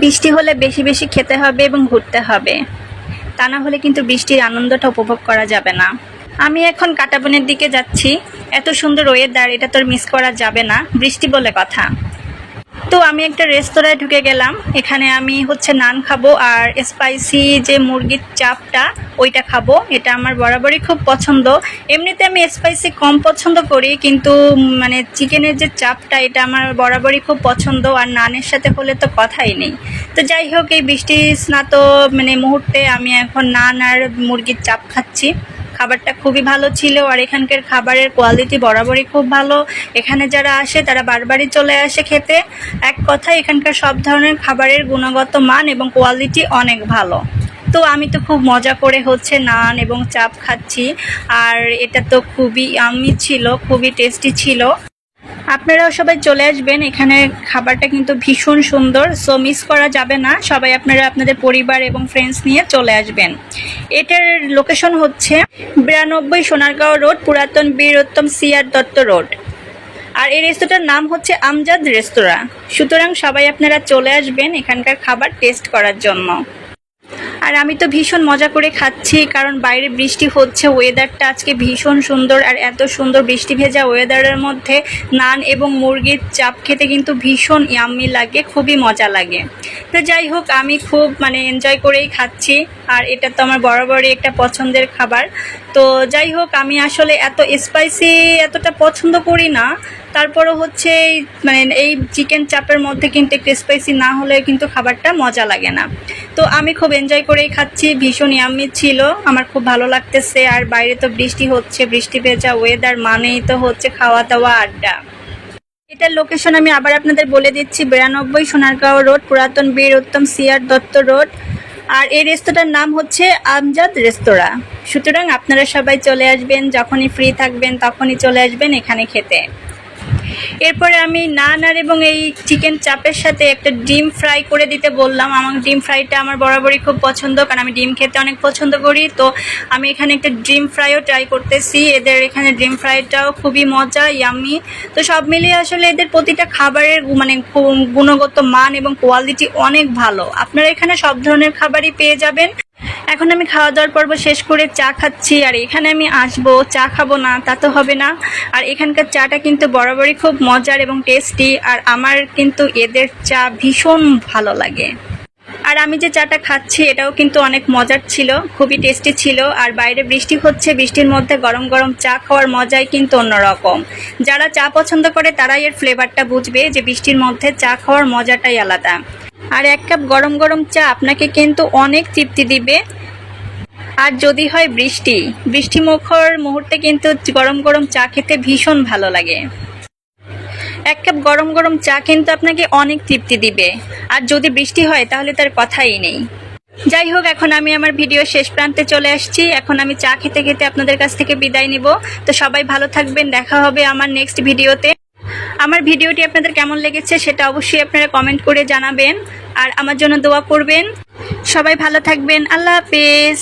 বৃষ্টি হলে বেশি বেশি খেতে হবে এবং ঘুরতে হবে। তা না হলে কিন্তু বৃষ্টির আনন্দটা উপভোগ করা যাবে না। আমি এখন কাটাবনের দিকে যাচ্ছি। এত সুন্দর ওয়েদার এটা তোর মিস করা যাবে না। বৃষ্টি বলে কথা। তো আমি একটা রেস্তোরাঁয় ঢুকে গেলাম। এখানে আমি হচ্ছে নান খাব আর স্পাইসি যে মুরগির চাপটা, ওইটা খাব। এটা আমার বরাবরই খুব পছন্দ। এমনিতে আমি স্পাইসি কম পছন্দ করি, কিন্তু মানে চিকেনের যে চাপটা, এটা আমার বরাবরই খুব পছন্দ। আর নানের সাথে হলে তো কথাই নেই। তো যাই হোক, এই বৃষ্টি স্নাত মানে মুহূর্তে আমি এখন নান আর মুরগির চাপ খাচ্ছি। খাবারটা খুবই ভালো ছিল আর এখানকার খাবারের কোয়ালিটি বরাবরই খুব ভালো। এখানে যারা আসে, তারা বারবারই চলে আসে খেতে। এক কথা এখানকার সব ধরনের খাবারের গুণগত মান এবং কোয়ালিটি অনেক ভালো। তো আমি তো খুব মজা করে হচ্ছে নান এবং চাপ খাচ্ছি। আর এটা তো খুবই, আমি ছিল, খুবই টেস্টি ছিল। আপনারাও সবাই চলে আসবেন। এখানে খাবারটা কিন্তু ভীষণ সুন্দর সো মিস করা যাবে না। সবাই আপনারা আপনাদের পরিবার এবং ফ্রেন্ডস নিয়ে চলে আসবেন। এটার লোকেশন হচ্ছে বিরানব্বই সোনারগাঁও রোড, পুরাতন বীরোত্তম সিআর দত্ত রোড। আর এই রেস্তোরাঁর নাম হচ্ছে আমজাদ রেস্তোরাঁ। সুতরাং সবাই আপনারা চলে আসবেন এখানকার খাবার টেস্ট করার জন্য। আর আমি তো ভীষণ মজা করে খাচ্ছি, কারণ বাইরে বৃষ্টি হচ্ছে ওয়েদারটা আজকে ভীষণ সুন্দর, আর এত সুন্দর বৃষ্টি ভেজা ওয়েদারের মধ্যে নান এবং মুরগির চাপ খেতে কিন্তু ভীষণ ইয়াম্মি লাগে, খুবই মজা লাগে। তো যাই হোক, আমি খুব মানে এনজয় করেই খাচ্ছি, আর এটা তো আমার বরাবরই একটা পছন্দের খাবার। তো যাই হোক, আমি আসলে এত স্পাইসি এতটা পছন্দ করি না তারপরও হচ্ছে এই মানে এই চিকেন চাপের মধ্যে কিন্তু একটু স্পাইসি না হলে কিন্তু খাবারটা মজা লাগে না। তো আমি খুব এনজয় করেই খাচ্ছি, ভীষণ ইয়াম্মি ছিল, আমার খুব ভালো লাগতেছে। আর বাইরে তো বৃষ্টি হচ্ছে, বৃষ্টি ভেজা ওয়েদার মানেই তো হচ্ছে খাওয়া দাওয়া আড্ডা। এটার লোকেশন আমি আবার আপনাদের বলে দিচ্ছি, বিরানব্বই সোনারগাঁও রোড, পুরাতন বীর উত্তম সিয়ার দত্ত রোড। আর এই রেস্তোরাঁর নাম হচ্ছে আমজাদ রেস্তোরাঁ। সুতরাং আপনারা সবাই চলে আসবেন, যখনই ফ্রি থাকবেন, তখনই চলে আসবেন এখানে খেতে। এরপরে আমি নান আর এবং এই চিকেন চাপের সাথে একটা ডিম ফ্রাই করে দিতে বললাম। আমার ডিম ফ্রাইটা আমার বরাবরই খুব পছন্দ, কারণ আমি ডিম খেতে অনেক পছন্দ করি। তো আমি এখানে একটা ডিম ফ্রাইও ট্রাই করতেছি। এদের এখানে ডিম ফ্রাইটাও খুবই মজা ইয়ামি তো সব মিলিয়ে আসলে এদের প্রতিটা খাবারের মানে গুণগত মান এবং কোয়ালিটি অনেক ভালো। আপনারা এখানে সব ধরনের খাবারই পেয়ে যাবেন। এখন আমি খাওয়া দাওয়ার পর্ব শেষ করে চা খাচ্ছি, আর এখানে আমি আসব। চা খাব না, তা তো হবে না। আর এখানকার চাটা কিন্তু বরাবরই খুব মজার এবং টেস্টি আর আমার কিন্তু এদের চা ভীষণ ভালো লাগে। আর আমি যে চাটা খাচ্ছি, এটাও কিন্তু অনেক মজার ছিল, খুবই টেস্টি ছিল, আর বাইরে বৃষ্টি হচ্ছে, বৃষ্টির মধ্যে গরম গরম চা খাওয়ার মজাই কিন্তু অন্যরকম। যারা চা পছন্দ করে, তারাই এর ফ্লেভারটা বুঝবে যে বৃষ্টির মধ্যে চা খাওয়ার মজাটাই আলাদা। আর এক কাপ গরম গরম চা আপনাকে কিন্তু অনেক তৃপ্তি দিবে। আর যদি হয় বৃষ্টি বৃষ্টি মুখর মুহূর্তে কিন্তু গরম গরম চা খেতে ভীষণ ভালো লাগে। এক কাপ গরম গরম চা কিন্তু আপনাকে অনেক তৃপ্তি দিবে। আর যদি বৃষ্টি হয় তাহলে তার কথাই নেই। যাই হোক, এখন আমি আমার ভিডিও শেষ প্রান্তে চলে আসছি। এখন আমি চা খেতে খেতে আপনাদের কাছ থেকে বিদায় নিব। তো সবাই ভালো থাকবেন। দেখা হবে আমার নেক্সট ভিডিওতে আমার ভিডিওটি আপনাদের কেমন লেগেছে সেটা অবশ্যই আপনারা কমেন্ট করে জানাবেন। আর আমার জন্য দোয়া করবেন। সবাই ভালো থাকবেন। আল্লাহ হাফেজ।